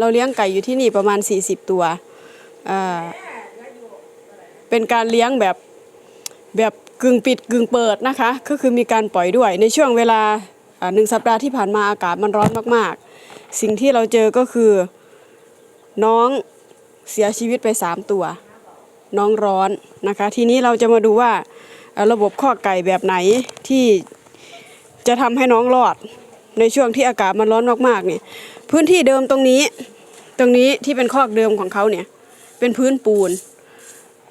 เราเลี้ยงไก่อยู่ที่นี่ประมาณ 40 ตัวเป็นการเลี้ยงแบบแบบกึ่งปิดกึ่งเปิดนะคะ ก็คือมีการปล่อยด้วยในช่วงเวลาหนึ่งสัปดาห์ที่ผ่านมาอากาศมันร้อนมากๆ สิ่งที่เราเจอก็คือ น้องเสียชีวิตไป 3 ตัว น้องร้อนนะคะ ทีนี้เราจะมาดูว่าระบบข้อไก่แบบไหนที่จะทำให้น้องรอดในช่วงที่อากาศมันร้อนมากๆเนี่ย พื้นที่เดิมตรงนี้ ตรงนี้ที่เป็นคอกเดิมของเขาเนี่ย เป็นพื้นปูน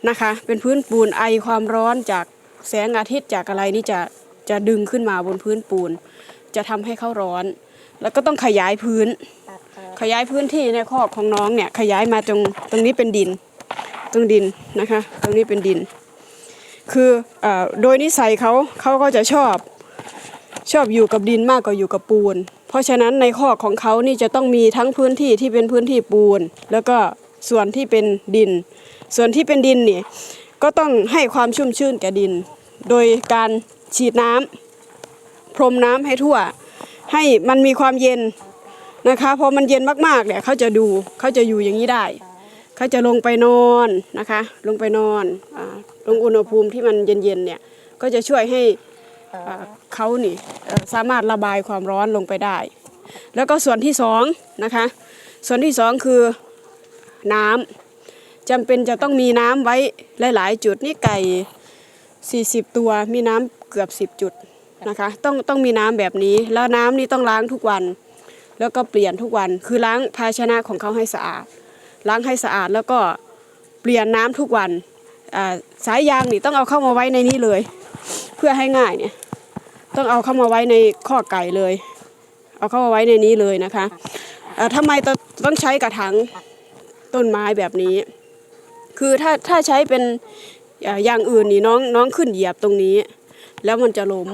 นะคะ เป็นพื้นปูนไอความร้อนจากแสงอาทิตย์จากอะไรนี่จะจะดึงขึ้นมาบนพื้นปูน จะทำให้เขาร้อน แล้วก็ต้องขยายพื้น ขยายพื้นที่ในคอกของน้องเนี่ยขยายมาตรงตรงนี้เป็นดิน ตรงดินนะคะ ตรงนี้เป็นดิน คือเออโดยนิสัยเขาเขาก็จะชอบชอบอยู่กับดินมากกว่าอยู่กับปูน เพราะฉะนั้นในคอกของเขานี่จะต้องมีทั้งพื้นที่ที่เป็นพื้นที่ปูน แล้วก็ส่วนที่เป็นดิน ส่วนที่เป็นดินนี่ก็ต้องให้ความชุ่มชื่นแก่ดิน โดยการฉีดน้ำพรมน้ำให้ทั่ว ให้มันมีความเย็นนะคะพอมันเย็นมากๆเนี่ยเขาจะดูเขาจะอยู่อย่างนี้ได้เขาจะลงไปนอนนะคะ ลงไปนอนอลงอุณหภูมิที่มันเย็นๆเนี่ยก็จะช่วยให้อ่า เขานี่สามารถระบายความร้อนลงไปได้ แล้วก็ส่วนที่สองนะคะ ส่วนที่สองคือน้ำจำเป็นจะต้องมีน้ำไว้หลาย ๆ จุดนี่ไก่ 40 ตัวมีน้ำเกือบ 10 จุดนะคะต้องต้องมีน้ำแบบนี้ แล้วน้ำนี่ต้องล้างทุกวัน แล้วก็เปลี่ยนทุกวันคือล้างภาชนะของเขาให้สะอาด ล้างให้สะอาดแล้วก็เปลี่ยนน้ำทุกวันสายยางนี่ต้องเอาเข้ามาไว้ในนี้เลย เพื่อให้ง่ายเนี่ย ต้องเอาเข้ามาไว้ในข้อไก่เลย เอาเข้ามาไว้ในนี้เลยนะคะเอ่อทำไมต้องใช้กระถางต้นไม้แบบนี้ คือถ้าถ้าใช้เป็นอย่างอื่นนี่น้องน้องขึ้นเหยียบตรงนี้ แล้วมันจะล้ม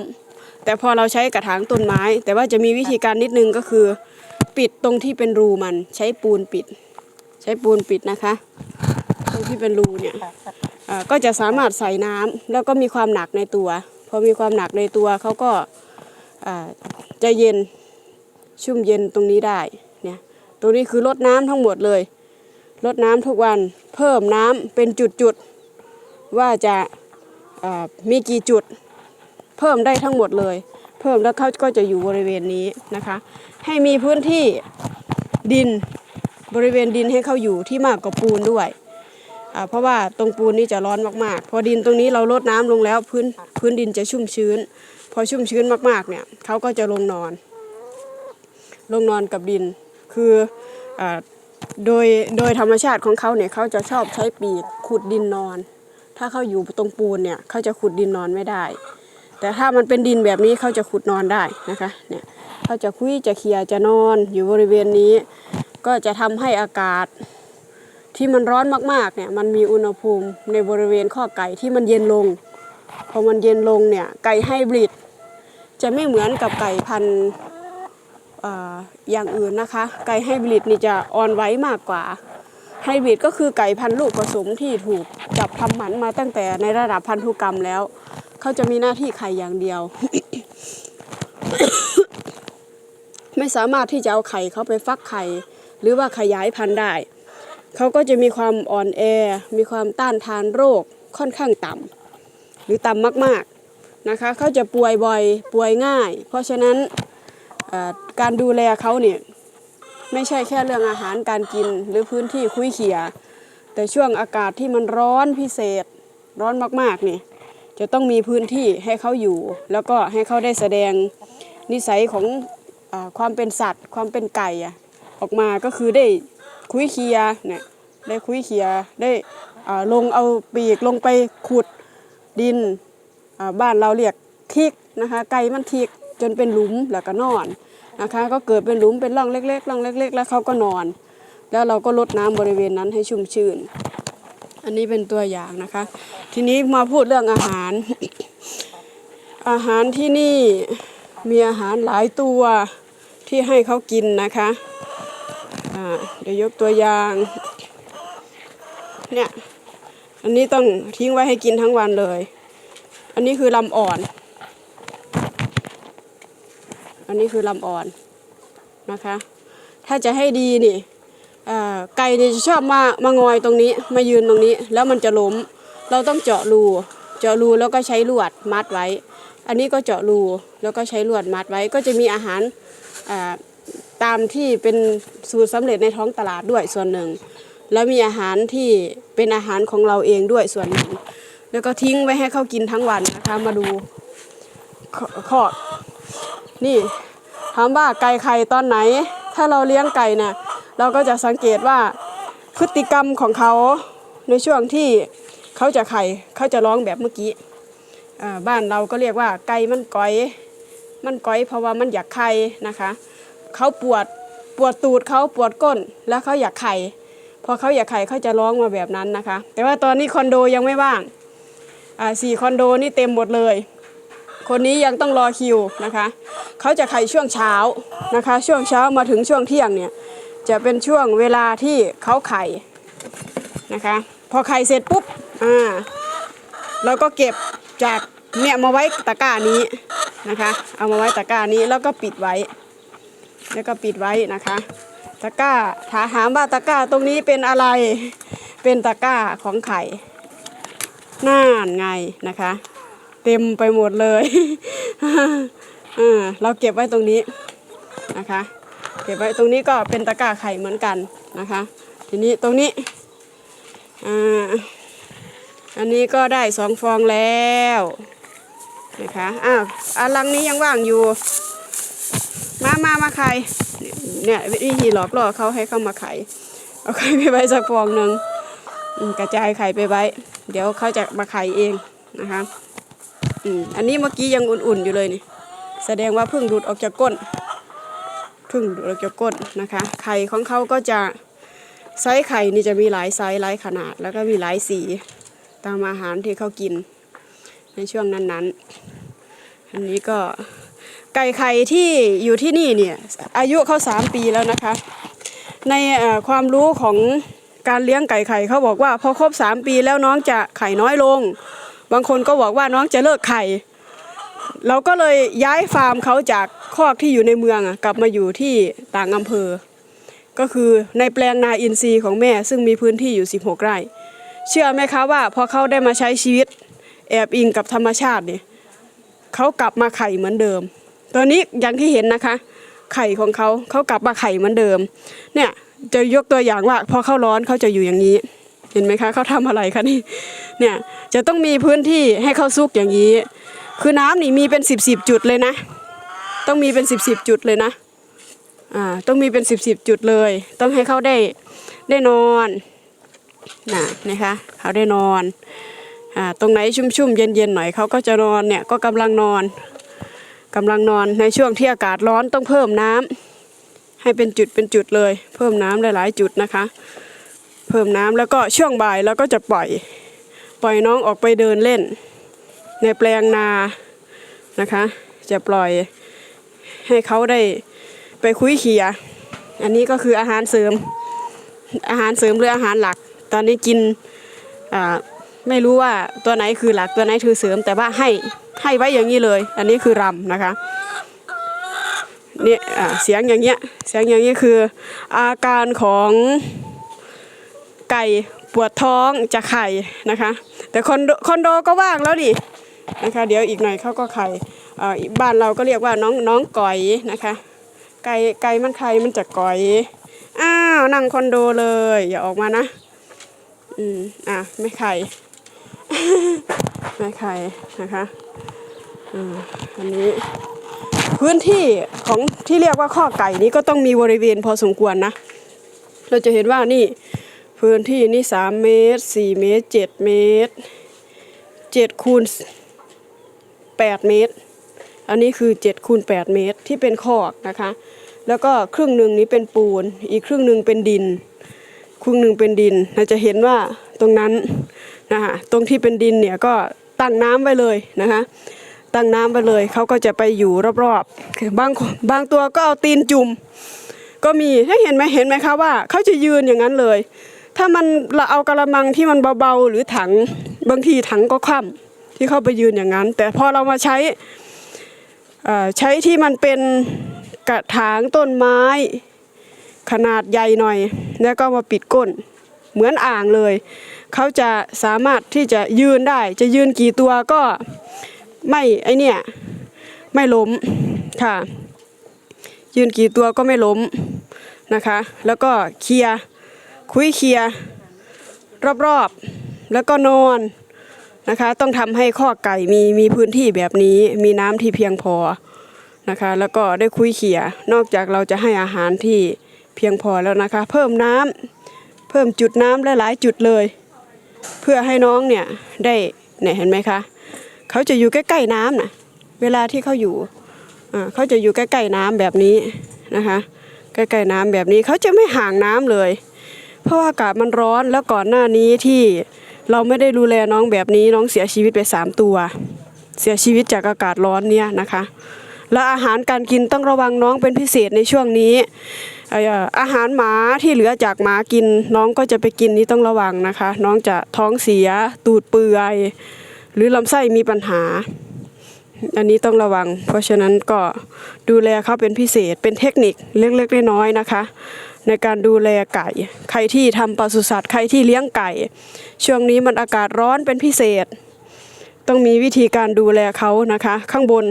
แต่พอเราใช้กระถางต้นไม้ แต่ว่าจะมีวิธีการนิดนึงก็คือ ปิดตรงที่เป็นรูมันใช้ปูนปิด ใช้ปูนปิดนะคะ ตรงที่เป็นรูเนี่ยก็จะสามารถใส่น้ำแล้วก็มีความหนักในตัว พอมีความหนักในตัวเขาก็าจะเย็นชุ่มเย็นตรงนี้ได้เนี่ยตรงนี้คือลดน้ำทั้งหมดเลยลดน้ำทุกวันเพิ่มน้ำเป็นจุดๆว่าจะามีกี่จุดเพิ่มได้ทั้งหมดเลย เพิ่มแล้วเขาก็จะอยู่บริเวณนี้นะคะ ให้มีพื้นที่ดินบริเวณดินให้เขาอยู่ที่มากกว่าปูนด้วย เพราะว่าตรงปูนนี่จะร้อนมากๆ พอดินตรงนี้เราลดน้ำลงแล้วพื้นพื้นดินจะชุ่มชื้น พอชุ่มชื้นมากๆเนี่ยเขาก็จะลงนอน ลงนอนกับดิน คืออโดยโดยธรรมชาติของเขาเนี่ยเขาจะชอบใช้ปีกขุดดินนอน ถ้าเขาอยู่ตรงปูนเนี่ยเขาจะขุดดินนอนไม่ได้ แต่ถ้ามันเป็นดินแบบนี้เขาจะขุดนอนได้นะคะเนี่ยเขาจะคุยจะเคลียร์จะนอนอยู่บริเวณนี้ ก็จะทำให้อากาศ ที่มันร้อนมากๆเนี่ยมันมีอุณหภูมิในบริเวณข้อไก่ที่มันเย็นลง พอมันเย็นลงเนี่ยไก่ไฮบริดจะไม่เหมือนกับไก่พันธุ์อย่างอื่นนะคะ ไก่ไฮบริดนี่จะอ่อนไหวมากกว่าไฮบริดก็คือไก่พันธุ์ลูกผสมที่ถูกจับทำหมันมาตั้งแต่ในระดับพันธุกรรมแล้ว เขาจะมีหน้าที่ไข่อย่างเดียว ไม่สามารถที่จะเอาไข่เขาไปฟักไข่ หรือว่าขยายพันธุ์ได้ เขาก็จะมีความอ่อนแอ มีความต้านทานโรคค่อนข้างต่ำหรือต่ำมากๆนะคะเขาจะป่วยบ่อยป่วยง่าย เพราะฉะนั้นการดูแลเขาเนี่ยไม่ใช่แค่เรื่องอาหารการกินหรือพื้นที่คุยเขีย แต่ช่วงอากาศที่มันร้อนพิเศษร้อนมากๆนี่จะต้องมีพื้นที่ให้เขาอยู่ แล้วก็ให้เขาได้แสดงนิสัยของอความเป็นสัตว์ ความเป็นไก่ออกมาก็คือได้ คุยเคียเนี่ยได้คุยเคียได้ลงเอาปีกลงไปขุดดินบ้านเราเรียกทิกนะคะไก่มันทิกจนเป็นหลุมแล้วก็นอนนะคะ ก็เกิดเป็นหลุมเป็นร่องเล็กๆร่องเล็ก ๆ แล้วเขาก็นอน แล้วเราก็ลดน้ำบริเวณนั้นให้ชุ่มชื่น อันนี้เป็นตัวอย่างนะคะ ทีนี้มาพูดเรื่องอาหาร อาหารที่นี่มีอาหารหลายตัวที่ให้เขากินนะคะ เดี๋ยวยกตัวอย่าง เนี่ย อันนี้ต้องทิ้งไว้ให้กินทั้งวันเลย อันนี้คือลำอ่อน อันนี้คือลำอ่อนนะคะ ถ้าจะให้ดีนี่ไก่เนี่ยจะชอบมามางอยตรงนี้ มายืนตรงนี้ แล้วมันจะล้ม เราต้องเจาะรู เจาะรูแล้วก็ใช้ลวดมัดไว้ อันนี้ก็เจาะรูแล้วก็ใช้ลวดมัดไว้ ก็จะมีอาหารอ่า ตามที่เป็นสูตรสำเร็จในท้องตลาดด้วยส่วนหนึ่ง แล้วมีอาหารที่เป็นอาหารของเราเองด้วยส่วนหนึ่ง แล้วก็ทิ้งไว้ให้เขากินทั้งวันนะคะมาดูขขอกนี่ถามว่าไก่ไข่ตอนไหน ถ้าเราเลี้ยงไก่นี่ยเราก็จะสังเกตว่าพฤติกรรมของเขาในช่วงที่เขาจะไข่เขาจะร้องแบบเมื่อกี้บ้านเราก็เรียกว่าไก่มันก้อย มันก้อยเพราะว่ามันอยากไข่นะคะ เขาปวดปวดตูดเขาปวดก้น แล้วเขาอยากไข่พอเขาอยากไข่เขาจะร้องมาแบบนั้นนะคะ แต่ว่าตอนนี้คอนโดยังไม่ว่างสี่คอนโดนี่เต็มหมดเลย คนนี้ยังต้องรอคิวนะคะเขาจะไข่ช่วงเช้านะคะ ช่วงเช้ามาถึงช่วงเที่ยงเนี่ยจะเป็นช่วงเวลาที่เขาไข่นะคะ พอไข่เสร็จปุ๊บอ่าเราก็เก็บจากเนี่ยมาไว้ตะกร้านี้นะคะ เอามาไว้ตะกร้านี้แล้วก็ปิดไว้ แล้วก็ปิดไว้นะคะ ตะกร้าถาถามว่าตะกร้าตรงนี้เป็นอะไร เป็นตะกร้าของไข่น่านไงนะคะ เต็มไปหมดเลยเราเก็บไว้ตรงนี้นะคะ เก็บไว้ตรงนี้ก็เป็นตะกร้าไข่เหมือนกันนะคะ ทีนี้ตรงนี้อันนี้ก็ได้สองฟองแล้วนะคะ อ้าวอันลังนี้ยังว่างอยู่ มามามาไข่เนี่ยวิธีหลอกล่อเขาให้เข้ามาไข่เอาไข่ไปไว้สักฟองหนึ่งกระจายไข่ไปไว้ เดี๋ยวเขาจะมาไข่เองนะคะอืมอันนี้เมื่อกี้ยังอุ่นๆอยู่เลยนี่ แสดงว่าเพิ่งดูดออกจากก้นเพิ่งดูดออกจากก้นนะคะ ไข่ของเขาก็จะไซส์ไข่นี่จะมีหลายไซส์หลายขนาด แล้วก็มีหลายสีตามอาหารที่เขากินในช่วงนั้นๆ อันนี้ก็ ไก่ไข่ที่อยู่ที่นี่เนี่ยอายุเขาสามปีแล้วนะคะ ในความรู้ของการเลี้ยงไก่ไข่เขาบอกว่าพอครบ3ปีแล้วน้องจะไข่น้อยลง บางคนก็บอกว่าน้องจะเลิกไข่ เราก็เลยย้ายฟาร์มเขาจากคอกที่อยู่ในเมืองกลับมาอยู่ที่ต่างอำเภอ ก็คือในแปลงนาอินทรีย์ของแม่ซึ่งมีพื้นที่อยู่ 16 ไร่ เชื่อไหมคะว่าพอเขาได้มาใช้ชีวิต แอบอิงกับธรรมชาติเนี่ยเขากลับมาไข่เหมือนเดิม ตอนนี้อย่างที่เห็นนะคะ ไข่ของเขาเขากลับมาไข่เหมือนเดิม เนี่ยจะยกตัวอย่างว่าพอเข้าร้อนเขาจะอยู่อย่างนี้ เห็นไหมคะเขาทำอะไรคะนี่เนี่ยจะต้องมีพื้นที่ให้เขาซุกอย่างนี้ คือน้ำนี่มีเป็นสิบสิบจุดเลยนะ ต้องมีเป็นสิบสิบจุดเลยนะอ่าต้องมีเป็นสิบสิบจุดเลย ต้องให้เขาได้ได้นอนนะนะคะเขาได้นอนอ่าตรงไหนชุ่มๆเย็นๆหน่อยเขาก็จะนอนเนี่ยก็กำลังนอน กำลังนอนในช่วงที่อากาศร้อนต้องเพิ่มน้ำให้เป็นจุดเป็นจุดเลย เพิ่มน้ำหลายๆจุดนะคะ เพิ่มน้ำแล้วก็ช่วงบ่ายแล้วก็จะปล่อย ปล่อยน้องออกไปเดินเล่น ในแปลงนานะคะ จะปล่อยให้เขาได้ไปคุยเขีย อันนี้ก็คืออาหารเสริม อาหารเสริมหรืออาหารหลัก ตอนนี้กินอ่า ไม่รู้ว่าตัวไหนคือหลักตัวไหนคือเสริม แต่ว่าให้ให้ไว้อย่างนี้เลย อันนี้คือรำนะคะเนี่ยเสียงอย่างเงี้ยเสียงอย่างเงี้ยคือ อาการของไก่ปวดท้องจะไข่นะคะ แต่คอนโดคอนโดก็ว่างแล้วดินะคะ เดี๋ยวอีกหน่อยเขาก็ไข่บ้านเราก็เรียกว่าน้องน้องก่อยนะคะ ไก่ไก่มันไข่มันจะก่อยอ้าวนั่งคอนโดเลยอย่าออกมานะอืมอะไม่ไข่ ไม่ไข่นะคะอันนี้พื้นที่ของที่เรียกว่าข้อไก่นี้ก็ต้องมีบริเวณพอสมควรนะ เราจะเห็นว่านี่พื้นที่นี่สามเมตรสี่เมตรเจ็ดเมตรเจ็ดคูณแปดเมตร อันนี้คือเจ็ดคูณแปดเมตรที่เป็นคอกนะคะ แล้วก็ครึ่งหนึ่งนี้เป็นปูน อีกครึ่งหนึ่งเป็นดิน ครึ่งหนึ่งเป็นดิน เราจะเห็นว่าตรงนั้น นะคะตรงที่เป็นดินเนี่ยก็ตั้งน้ำไว้เลยนะคะ ตั้งน้ำไปเลยเขาก็จะไปอยู่รอบๆบางบางตัวก็เอาตีนจุ่มก็มีให้เห็นไหมเห็นไหมคะว่าเขาจะยืนอย่างนั้นเลย ถ้ามันเราเอากระมังที่มันเบาๆหรือถังบางทีถังก็คว่ำที่เข้าไปยืนอย่างนั้น แต่พอเรามาใช้ใช้ที่มันเป็นกระถางต้นไม้ ขนาดใหญ่หน่อย แล้วก็มาปิดก้น เหมือนอ่างเลย เขาจะสามารถที่จะยืนได้ จะยืนกี่ตัวก็ไม่ไอเนี่ยไม่ล้มค่ะ ยืนกี่ตัวก็ไม่ล้มนะคะ แล้วก็เคลียคุยเคลียรอบๆแล้วก็นอนนะคะ ต้องทำให้ข้อไก่มีมีพื้นที่แบบนี้มีน้ำที่เพียงพอนะคะ แล้วก็ได้คุยเขี่ยนอกจากเราจะให้อาหารที่เพียงพอแล้วนะคะ เพิ่มน้ำ พิ่มจุดน้ำหลายๆจุดเลย เพื่อให้น้องเนี่ยได้เนี่ยเห็นไหมคะเขาจะอยู่ใกล้ๆน้ำนะเวลาที่เขาอยู่เขาจะอยู่ใกล้ๆน้ำแบบนี้นะคะใกล้ๆน้ำแบบนี้เขาจะไม่ห่างน้ำเลย เพราะอากาศมันร้อนแล้วก่อนหน้านี้ที่เราไม่ได้ดูแลน้องแบบนี้น้องเสียชีวิตไปสามตัว เสียชีวิตจากอากาศร้อนเนี่ยนะคะ แล้วอาหารการกินต้องระวังน้องเป็นพิเศษในช่วงนี้ อาหารหมาที่เหลือจากหมากิน น้องก็จะไปกินนี้ต้องระวังนะคะ น้องจะท้องเสียตูดเปื่อย หรือลำไส้มีปัญหา อันนี้ต้องระวัง เพราะฉะนั้นก็ดูแลเขาเป็นพิเศษเป็นเทคนิคเล็กๆน้อยๆนะคะ ในการดูแลไก่ ใครที่ทำปศุสัตว์ใครที่เลี้ยงไก่ ช่วงนี้มันอากาศร้อนเป็นพิเศษ ต้องมีวิธีการดูแลเขานะคะ ข้างบน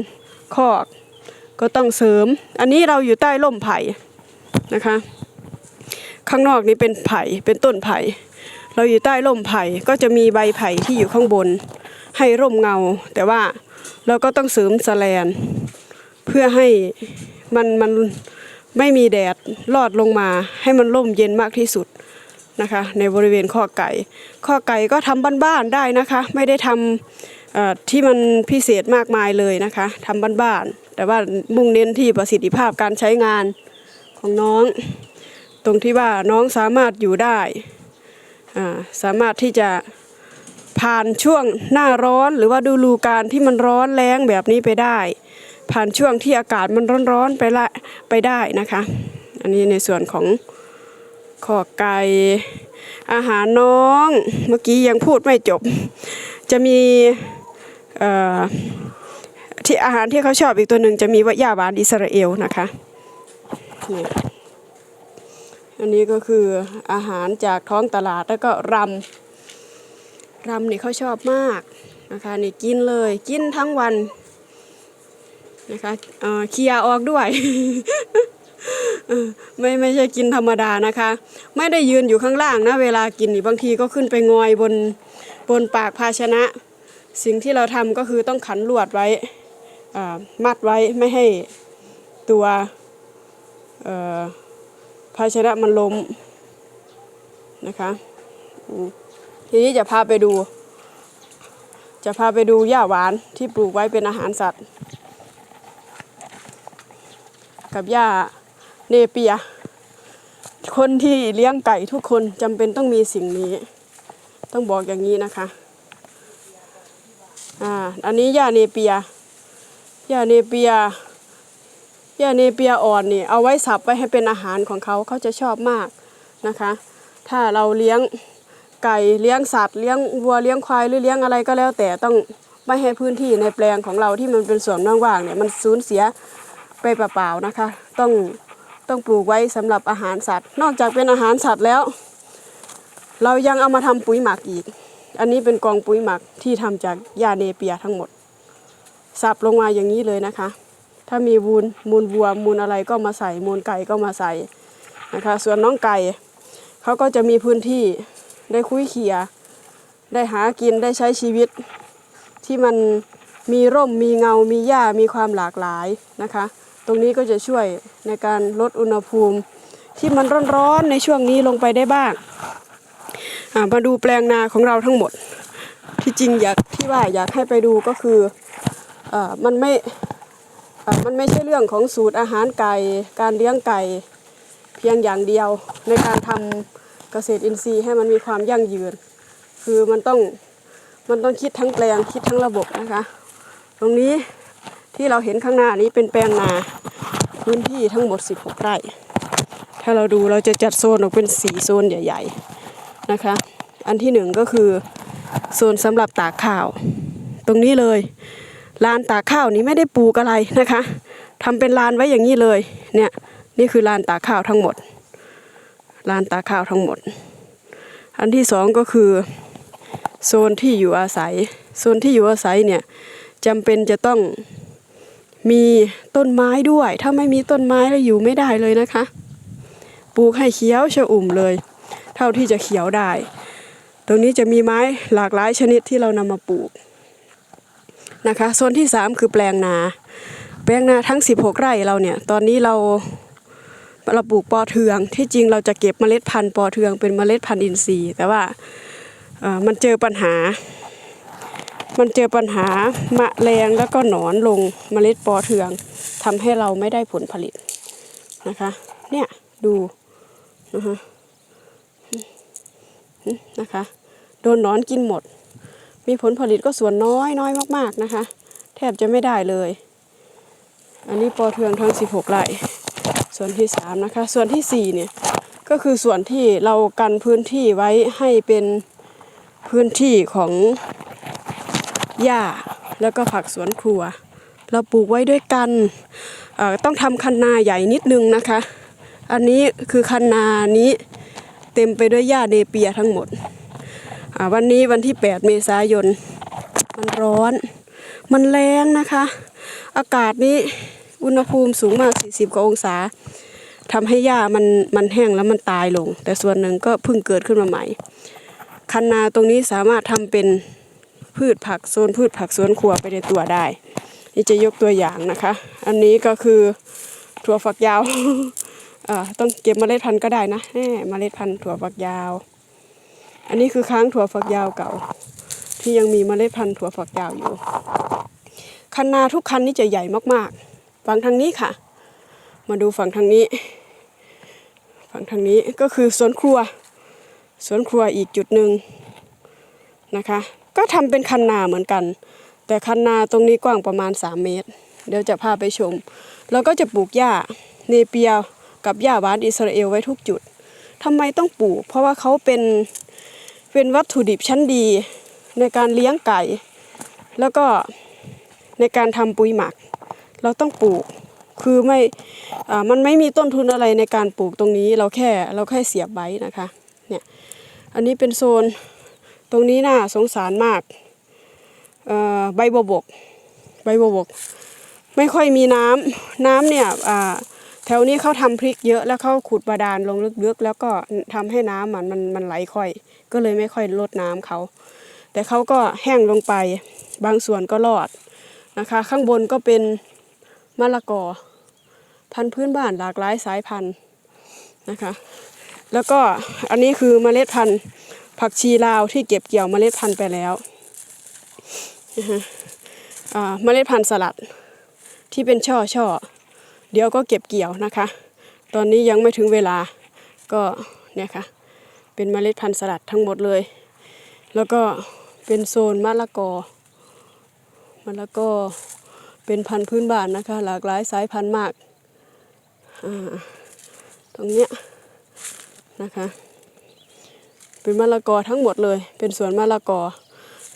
คอกก็ต้องเสริม อันนี้เราอยู่ใต้ร่มไผ่ นะคะ ข้างนอกนี้เป็นไผ่เป็นต้นไผ่ เราอยู่ใต้ร่มไผ่ก็จะมีใบไผ่ที่อยู่ข้างบน ให้ร่มเงา แต่ว่าเราก็ต้องเสริมแสแลน เพื่อให้มันมันไม่มีแดดลอดลงมาให้มันร่มเย็นมากที่สุดนะคะ ในบริเวณข้อไก่ข้อไก่ก็ทำบ้านๆได้นะคะ ไม่ได้ทำที่มันพิเศษมากมายเลยนะคะทำบ้านๆแต่ว่ามุ่งเน้นที่ประสิทธิภาพการใช้งาน ของน้อง ตรงที่ว่าน้องสามารถอยู่ได้สามารถที่จะผ่านช่วงหน้าร้อนหรือว่าดูรูการที่มันร้อนแรงแบบนี้ไปได้ ผ่านช่วงที่อากาศมันร้อนๆไปละไปได้นะคะ อันนี้ในส่วนของขอไก่อาหารน้องเมื่อกี้ยังพูดไม่จบ จะมีที่อาหารที่เขาชอบอีกตัวหนึ่งจะมีว่ายาหวานอิสราเอลนะคะ นี่อันนี้ก็คืออาหารจากท้องตลาดแล้วก็รำรำนี่เขาชอบมากนะคะนี่กินเลยกินทั้งวันนะคะเออเคลียร์ออกด้วยไม่ไม่ใช่กินธรรมดานะคะ ไม่ได้ยืนอยู่ข้างล่างนะ เวลากินนี่บางทีก็ขึ้นไปงอยบนบนปากภาชนะ สิ่งที่เราทำก็คือต้องขันลวดไว้อามัดไว้ไม่ให้ตัว ภาชนะมันล้มนะคะทีนี้จะพาไปดู จะพาไปดูหญ้าหวานที่ปลูกไว้เป็นอาหารสัตว์ กับหญ้าเนเปีย คนที่เลี้ยงไก่ทุกคนจำเป็นต้องมีสิ่งนี้ ต้องบอกอย่างนี้นะคะอ่าอันนี้หญ้าเนเปียหญ้าเนเปีย หญ้าเนเปียอ่อนนี่เอาไว้สับไว้ให้เป็นอาหารของเขาเขาจะชอบมากนะคะ ถ้าเราเลี้ยงไก่เลี้ยงสัตว์เลี้ยงวัวเลี้ยงควายหรือเลี้ยงอะไรก็แล้ว แต่ต้องไม่ให้พื้นที่ในแปลงของเราที่มันเป็นส่วนว่างๆเนี่ยมันสูญเสียไปเปล่าๆนะคะ ต้องต้องปลูกไว้สำหรับอาหารสัตว์ นอกจากเป็นอาหารสัตว์แล้ว เรายังเอามาทำปุ๋ยหมักอีก อันนี้เป็นกองปุ๋ยหมักที่ทำจากหญ้าเนเปียทั้งหมด สับลงมาอย่างนี้เลยนะคะ ถ้ามีมูลมูลวัวมูลอะไรก็มาใส่มูลไก่ก็มาใส่นะคะ ส่วนน้องไก่เขาก็จะมีพื้นที่ได้คุยเขียได้หากินได้ใช้ชีวิต ที่มันมีร่มมีเงา มีหญ้ามีความหลากหลายนะคะ ตรงนี้ก็จะช่วยในการลดอุณหภูมิ ที่มันร้อนๆในช่วงนี้ลงไปได้บ้างมาดูแปลงนาของเราทั้งหมด ที่จริงอยากที่ว่าอยากให้ไปดูก็คืออมันไม่ มันไม่ใช่เรื่องของสูตรอาหารไก่ การเลี้ยงไก่เพียงอย่างเดียว ในการทำเกษตรอินทรีย์ให้มันมีความยั่งยืน คือมันต้องมันต้องคิดทั้งแปลงคิดทั้งระบบนะคะ ตรงนี้ที่เราเห็นข้างหน้านี้เป็นแปลงนาพื้นที่ทั้งหมด 16 ไร่ ถ้าเราดูเราจะจัดโซนออกเป็นสีโซนใหญ่ ๆนะคะ อันที่หนึ่งก็คือโซนสำหรับตากข้าว ตรงนี้เลย ลานตากข้าวนี้ไม่ได้ปลูกอะไรนะคะทำเป็นลานไว้อย่างนี้เลย เนี่ย นี่คือลานตากข้าวทั้งหมด ลานตากข้าวทั้งหมด อันที่สองก็คือ โซนที่อยู่อาศัย โซนที่อยู่อาศัยเนี่ยจำเป็นจะต้องมีต้นไม้ด้วย ถ้าไม่มีต้นไม้แล้วอยู่ไม่ได้เลยนะคะ ปลูกให้เขียวชอุ่มเลย เท่าที่จะเขียวได้ ตรงนี้จะมีไม้หลากหลายชนิดที่เรานำมาปลูก นะคะโซนที่ 3 คือแปลงนา แปลงนาทั้ง 16 ไร่เราเนี่ย ตอนนี้เราเราปลูกปอเทือง ที่จริงเราจะเก็บเมล็ดพันธุ์ปอเทืองเป็นเมล็ดพันธุ์อินทรีย์ แต่ว่ามันเจอปัญหา มันเจอปัญหามะแรงแล้วก็หนอนลงเมล็ดปอเทืองทำให้เราไม่ได้ผลผลิตนะคะ เนี่ยดูนะคะนะคะ โดนหนอนกินหมด มีผลผลิตก็ส่วนน้อยน้อยมาก ๆนะคะ แทบจะไม่ได้เลย อันนี้ปอเทืองทั้ง 16ไร่ส่วนที่3นะคะ ส่วนทีสี่4เนี่ยก็คือส่วนที่เรากันพื้นที่ไว้ให้เป็นพื้นที่ของหญ้าแล้วก็ผักสวนครัว เราปลูกไว้ด้วยกันต้องทำคันนาใหญ่นิดนึงนะคะ อันนี้คือคันนานี้เต็มไปด้วยหญ้าเนเปียทั้งหมด วันนี้วันที่ 8 เมษายน มันร้อน มันแรงนะคะ อากาศนี้อุณหภูมิสูงมาก 40 กว่าองศาทำให้หญ้ามันมันแห้งแล้วมันตายลง แต่ส่วนหนึ่งก็เพิ่งเกิดขึ้นมาใหม่ คันนาตรงนี้สามารถทำเป็นพืชผักโซนพืชผักสวนครัวไปในตัวได้ นี่จะยกตัวอย่างนะคะ อันนี้ก็คือถั่วฝักยาวอ่าต้องเก็บเมล็ดพันธุ์ก็ได้นะแน่เมล็ดพันธุ์ถั่วฝักยาว อันนี้คือค้างถั่วฝักยาวเก่า ที่ยังมีเมล็ดพันธุ์ถั่วฝักยาวอยู่ คันนาทุกคันนี่จะใหญ่มากๆ ฝั่งทางนี้ค่ะ มาดูฝั่งทางนี้ ฝั่งทางนี้ก็คือสวนครัว สวนครัวอีกจุดหนึ่งนะคะ ก็ทำเป็นคันนาเหมือนกัน แต่คันนาตรงนี้กว้างประมาณ 3 เมตร เดี๋ยวจะพาไปชม แล้วก็จะปลูกหญ้าเนเปียกับหญ้าหวานอิสราเอลไว้ทุกจุดทำไมต้องปลูก เพราะว่าเขาเป็น เป็นวัตถุดิบชั้นดีในการเลี้ยงไก่ แล้วก็ในการทำปุ๋ยหมัก เราต้องปลูกคือไม่มันไม่มีต้นทุนอะไรในการปลูกตรงนี้ เราแค่เราแค่เสียบไว้นะคะเนี่ยอันนี้เป็นโซนตรงนี้น่าสงสารมากใบบัวบกใบบัวบก ไม่ค่อยมีน้ำน้ำเนี่ยอ่า แถวนี้เขาทำพริกเยอะแล้วเขาขุดบาดาลลงลึกๆ แล้วก็ทำให้น้ำมันมันมันไหลค่อย ก็เลยไม่ค่อยลดน้ำเขา แต่เขาก็แห้งลงไป บางส่วนก็รอดนะคะ ข้างบนก็เป็นมะละกอ พันธุ์พื้นบ้านหลากหลายสายพันธุ์นะคะ แล้วก็อันนี้คือเมล็ดพันธุ์ผักชีลาวที่เก็บเกี่ยวเมล็ดพันธุ์ไปแล้วนะคะเมล็ดพันธุ์สลัดที่เป็นช่อช่อ เดี๋ยวก็เก็บเกี่ยวนะคะ ตอนนี้ยังไม่ถึงเวลาก็เนี่ยค่ะ เป็นเมล็ดพันธุ์สลัดทั้งหมดเลย แล้วก็เป็นโซนมะละกอมะละกอเป็นพันธุ์พื้นบ้านนะคะ หลากหลายสายพันธุ์มากตรงเนี้ยนะคะ เป็นมะละกอทั้งหมดเลย เป็นสวนมะละกอ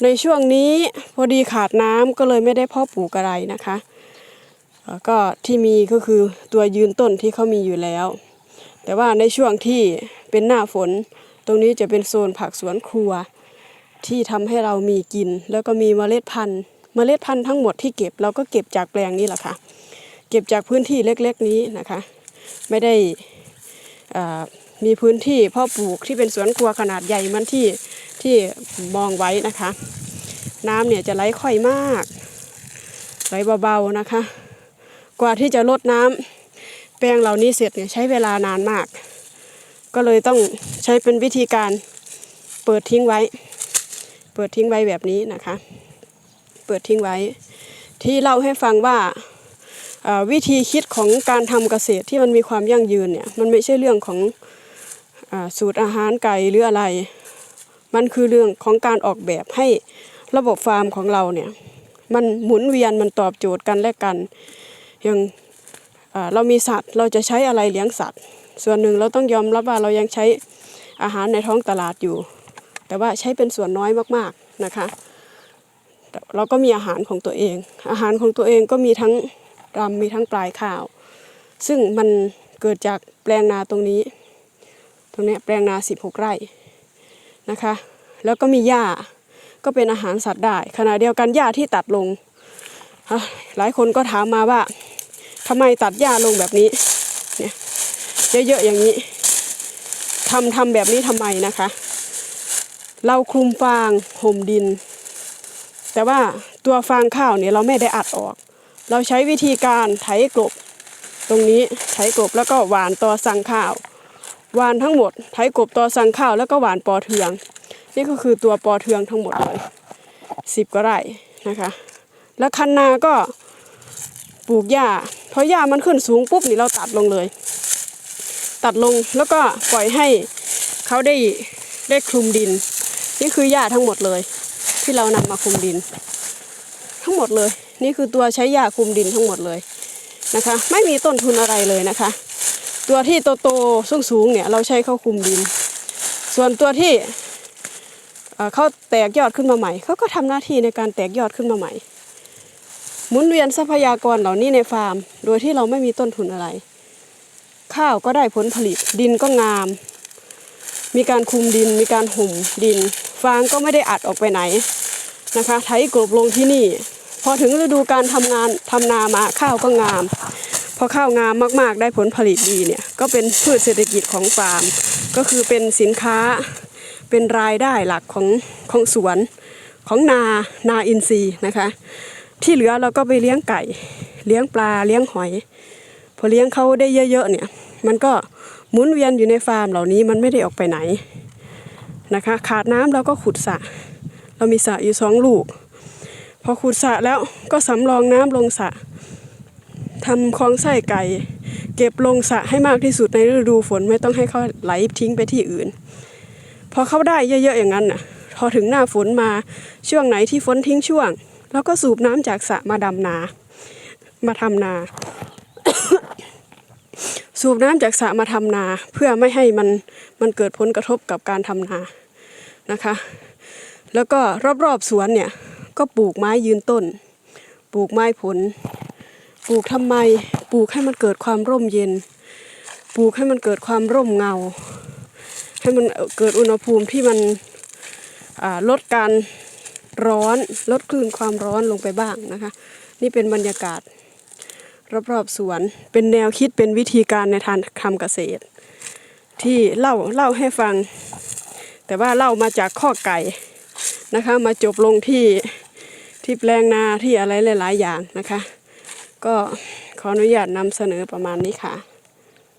ในช่วงนี้พอดีขาดน้ำก็เลยไม่ได้พาะปลูกอะไรนะคะ ก็ที่มีก็คือตัวยืนต้นที่เขามีอยู่แล้ว แต่ว่าในช่วงที่เป็นหน้าฝน ตรงนี้จะเป็นโซนผักสวนครัว ที่ทำให้เรามีกิน แล้วก็มีเมล็ดพันธุ์ เมล็ดพันธุ์ทั้งหมดที่เก็บเราก็เก็บจากแปลงนี้แหละค่ะ เก็บจากพื้นที่เล็กๆนี้นะคะ ไม่ได้มีพื้นที่พาะปลูกที่เป็นสวนครัวขนาดใหญ่มันที่ที่มองไว้นะคะ น้ำเนี่ยจะไหลค่อยมาก ไหลเบาๆนะคะ กว่าที่จะลดน้ำแปลงเหล่านี้เสร็จเนี่ยใช้เวลานานมาก ก็เลยต้องใช้เป็นวิธีการเปิดทิ้งไว้ เปิดทิ้งไว้แบบนี้นะคะ เปิดทิ้งไว้ ที่เล่าให้ฟังว่าวิธีคิดของการทำเกษตรที่มันมีความยั่งยืนเนี่ยมันไม่ใช่เรื่องของอสูตรอาหารไก่หรืออะไร มันคือเรื่องของการออกแบบให้ระบบฟาร์มของเราเนี่ยมันหมุนเวียนมันตอบโจทย์กันและกัน อย่างเรามีสัตว์เราจะใช้อะไรเลี้ยงสัตว์ ส่วนหนึ่งเราต้องยอมรับว่าเรายังใช้อาหารในท้องตลาดอยู่ แต่ว่าใช้เป็นส่วนน้อยมากๆนะคะ เราก็มีอาหารของตัวเอง อาหารของตัวเองก็มีทั้งรำมีทั้งปลายข้าว ซึ่งมันเกิดจากแปลงนาตรงนี้ ตรงนี้แปลงนา 16 ไร่นะคะ แล้วก็มีหญ้าก็เป็นอาหารสัตว์ได้ขณะเดียวกันหญ้าที่ตัดลง หลายคนก็ถามมาว่า ทำไมตัดหญ้าลงแบบนี้เนี่ยเยอะๆอย่างนี้ทำทำแบบนี้ทำไมนะคะ เราคลุมฟางห่มดิน แต่ว่าตัวฟางข้าวเนี่ยเราไม่ได้อัดออก เราใช้วิธีการไถกลบ ตรงนี้ไถกลบแล้วก็หวานตอสั่งข้าวหวานทั้งหมดไถกลบตอสั่งข้าวแล้วก็หวานปอเทือง นี่ก็คือตัวปอเทืองทั้งหมดเลยสิบกว่าไร่นะคะ แล้วคันนาก็ ปลูกหญ้าเพราะหญ้ามันขึ้นสูงปุ๊บนี่เราตัดลงเลย ตัดลงแล้วก็ปล่อยให้เขาได้ได้คลุมดิน นี่คือหญ้าทั้งหมดเลย ที่เรานำมาคลุมดิน ทั้งหมดเลย นี่คือตัวใช้หญ้าคลุมดินทั้งหมดเลยนะคะ ไม่มีต้นทุนอะไรเลยนะคะ ตัวที่โตๆสูงๆเนี่ยเราใช้เข้าคลุมดิน ส่วนตัวที่เอ่อเขาแตกยอดขึ้นมาใหม่เขาก็ทำหน้าที่ในการแตกยอดขึ้นมาใหม่ หมุนเวียนทรัพยากรเหล่านี้ในฟาร์ม โดยที่เราไม่มีต้นทุนอะไร ข้าวก็ได้ผลผลิต ดินก็งาม มีการคุมดิน มีการห่มดิน ฟางก็ไม่ได้อัดออกไปไหนนะคะ ไถกลบลงที่นี่ พอถึงฤดูการทำงานทำนามาข้าวก็งาม พอข้าวงามมากๆ ได้ผลผลิตดีเนี่ย ก็เป็นพืชเศรษฐกิจของฟาร์ม ก็คือเป็นสินค้า เป็นรายได้หลักของของสวน ของนา นาอินทรีย์นะคะ ที่เหลือเราก็ไปเลี้ยงไก่ เลี้ยงปลาเลี้ยงหอย พอเลี้ยงเขาได้เยอะๆเนี่ย มันก็หมุนเวียนอยู่ในฟาร์มเหล่านี้มันไม่ได้ออกไปไหนนะคะ ขาดน้ำเราก็ขุดสระเรามีสระอยู่สองลูก พอขุดสระแล้วก็สำรองน้ำลงสระทำคลองไส้ไก่ เก็บลงสระให้มากที่สุดในฤดูฝนไม่ต้องให้เขาไหลทิ้งไปที่อื่น พอเขาได้เยอะๆอย่างนั้นน่ะ พอถึงหน้าฝนมาช่วงไหนที่ฝนทิ้งช่วง แล้วก็สูบน้ำจากสระมาดำนา มาทำนา สูบน้ำจากสระมาทำนา เพื่อไม่ให้มันมันเกิดผลกระทบกับการทำนานะคะ แล้วก็รอบๆสวนเนี่ยก็ปลูกไม้ยืนต้น ปลูกไม้ผล ปลูกทำไม ปลูกให้มันเกิดความร่มเย็น ปลูกให้มันเกิดความร่มเงา ให้มันเกิดอุณหภูมิที่มันลดการ ร้อนลดคลื่นความร้อนลงไปบ้างนะคะ นี่เป็นบรรยากาศ รอบๆสวนเป็นแนวคิดเป็นวิธีการในทางทำเกษตร ที่เล่าเล่าให้ฟัง แต่ว่าเล่ามาจากข้อไก่นะคะ มาจบลงที่ที่แปลงนาที่อะไรหลาย ๆ อย่างนะคะ ก็ขออนุญาตนำเสนอประมาณนี้ค่ะ